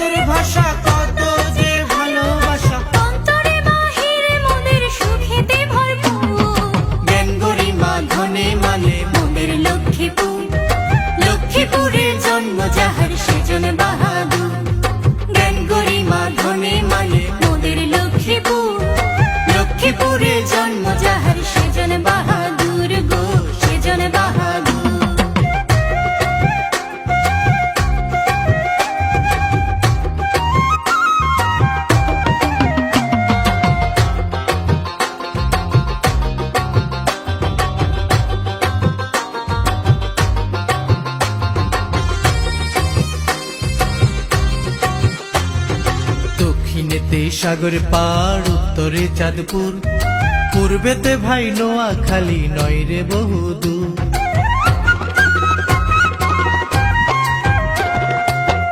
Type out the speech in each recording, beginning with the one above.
আমাদের ভাষা সাগর পার উত্তরে চাঁদপুর। পূর্বেতে ভাই নোয়াখালী নয় রে বহুদূর।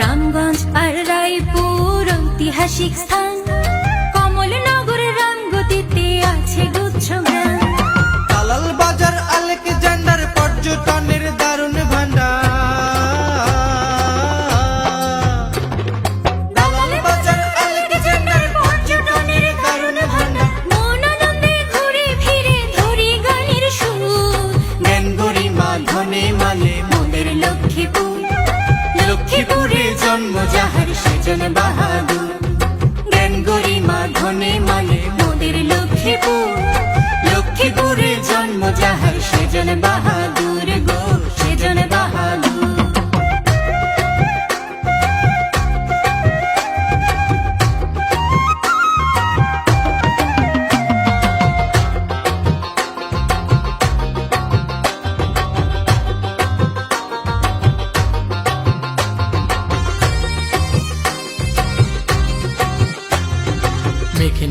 রামগঞ্জ আর রায়পুর ঐতিহাসিক স্থান। কমলনগর রামগতিতে আছে গুচ্ছ কালাল বাজার আলেক জান্ডা i'm Remember.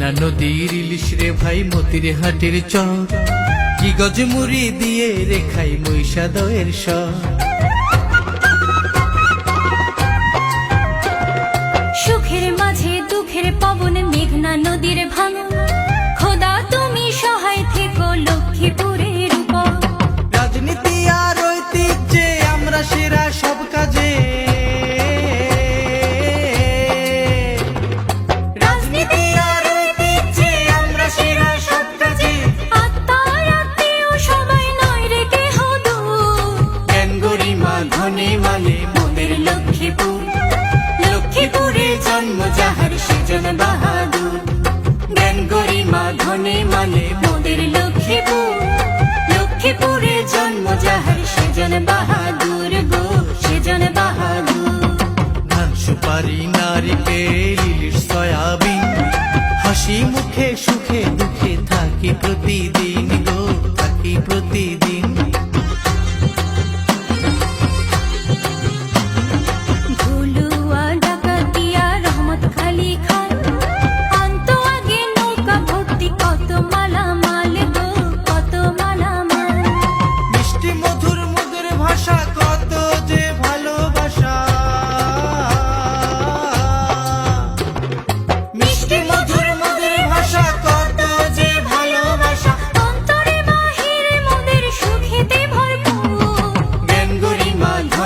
মেঘনা নদীর ইলিশ রে ভাই, মতির হাটের চর। কি গজ মুড়ি দিয়ে রেখাই মহিষাদয়ের সর লক্ষ্মীপুরে জন্ম যাহার সেজন বাহাদুর গো সেজন বাহাদুর। ধান সুপারি নারিকেল সয়াবিন হাসি মুখ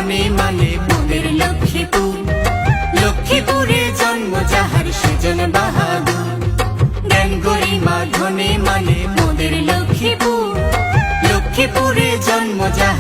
মনে মানে মোদের লক্ষ্মীপুর লক্ষ্মীপুরে জন্ম যাহার সেজন বাহাদুর। জ্ঞান গরিমা ধনে মানে মোদের লক্ষ্মীপুর লক্ষ্মীপুরে জন্ম যাহার